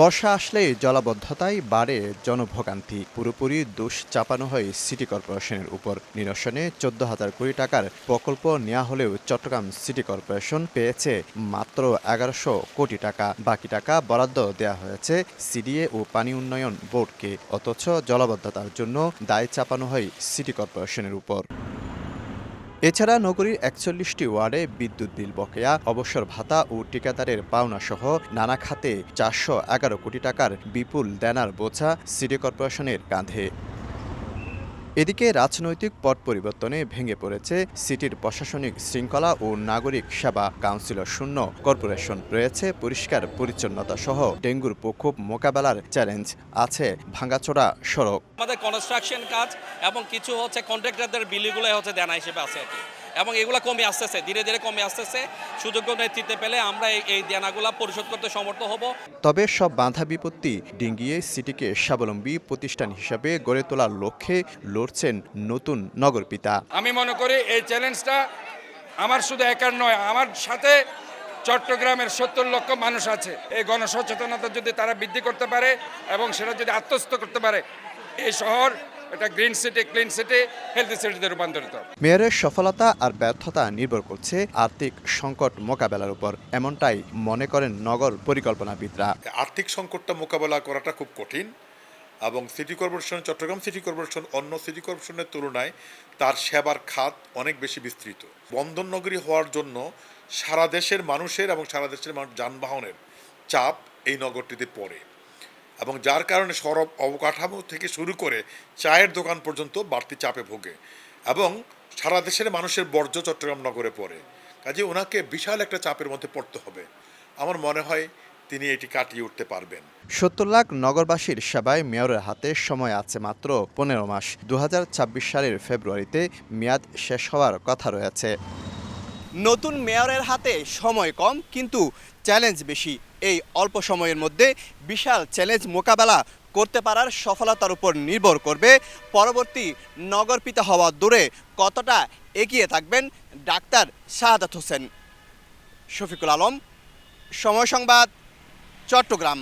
বর্ষা আসলেই জলাবদ্ধতায় বাড়ে জনভোগান্তি। পুরোপুরি দোষ চাপানো হয় সিটি কর্পোরেশনের উপর। নিরসনে চোদ্দ হাজার কোটি টাকার প্রকল্প নেওয়া হলেও চট্টগ্রাম সিটি কর্পোরেশন পেয়েছে মাত্র এগারোশো কোটি টাকা। বাকি টাকা বরাদ্দ দেওয়া হয়েছে সিডিএ ও পানি উন্নয়ন বোর্ডকে। অথচ জলাবদ্ধতার জন্য দায় চাপানো হয় সিটি কর্পোরেশনের উপর। এছাড়া নগরীর একচল্লিশটি ওয়ার্ডে বিদ্যুৎ বিল বকেয়া, অবসর ভাতা ও ঠিকাদারের পাওনা সহ নানা খাতে চারশো এগারো কোটি টাকার বিপুল দেনার বোঝা সিটি কর্পোরেশনের কাঁধে। এদিকে রাজনৈতিক পট পরিবর্তনে ভেঙে পড়েছে সিটির প্রশাসনিক শৃঙ্খলা ও নাগরিক সেবা কাউন্সিলর শূন্য। কর্পোরেশন রয়েছে, পরিষ্কার পরিচ্ছন্নতা সহ ডেঙ্গুর প্রকোপ মোকাবেলার চ্যালেঞ্জ আছে ভাঙ্গাচোড়া সড়ক। আমাদের কনস্ট্রাকশন কাজ এবং কিছু হচ্ছে কন্ট্রাক্টরদের বিলিগুলো হচ্ছে দেনা হিসেবে আছে এবং এগুলো কমে আসতেছে ধীরে ধীরে কমে আসতেছে। সুযোগ্য নেতৃত্বে পেলে আমরা এই- এই দেনাগুলো পরিশোধ করতে সমর্থ হব। তবে সব বাধা বিপত্তি ডিঙ্গিয়ে সিটিকে স্বাবলম্বী প্রতিষ্ঠান হিসাবে গড়ে তোলার লক্ষ্যে লড়ছেন নতুন নগরপিতা। আমি মনে করি এই চ্যালেঞ্জটা আমার শুধু একার নয় আমার সাথে চট্টগ্রামের সত্তর লক্ষ মানুষ আছে। এই গণসচেতনতা যদি তারা বৃদ্ধি করতে পারে এবং সেটা যদি আত্মস্থ করতে পারে এই শহর এটা green city clean city healthy সিটিতে রূপান্তরিত। মেয়রের সফলতা আর ব্যর্থতা নির্ভর করছে আর্থিক সংকট মোকাবেলার উপর। এমনটাই মনে করেন নগর পরিকল্পনাবিদরা। আর্থিক সংকটটা মোকাবেলা করাটা খুব কঠিন এবং city corporation Chattogram city corporation অন্য সিটি কর্পোরেশনের তুলনায় তার সেবার খাত অনেক বেশি বিস্তৃত। বন্দর নগরী হওয়ার জন্য সারা দেশের মানুষের এবং সারা দেশের মানুষ যানবাহনের চাপ এই নগরটিতে পড়ে। এবং যার কারণে সরব অবকাঠামো থেকে শুরু করে চায়ের দোকান পর্যন্ত বাড়তি চাপে ভোগে এবং সারা দেশের মানুষের বর্জ্য চট্টগ্রাম নগরে পড়ে। কাজে ওনাকে বিশাল একটা চাপের মধ্যে পড়তে হবে। আমার মনে হয় তিনি এটি কাটিয়ে উঠতে পারবেন। সত্তর লাখ নগরবাসীর সেবায় মেয়রের হাতে সময় আছে মাত্র পনেরো মাস। দু হাজার ছাব্বিশ সালের ফেব্রুয়ারিতে মেয়াদ শেষ হওয়ার কথা রয়েছে। নতুন মেয়রের হাতে সময় কম, কিন্তু চ্যালেঞ্জ বেশি। এই অল্প সময়ের মধ্যে বিশাল চ্যালেঞ্জ মোকাবেলা করতে পারার সফলতার উপর নির্ভর করবে। পরবর্তী নগরপিতা হওয়া দূরে কতটা এগিয়ে থাকবেন ডাক্তার শাহাদাত হোসেন। শফিকুল আলম, সময় সংবাদ, চট্টগ্রাম।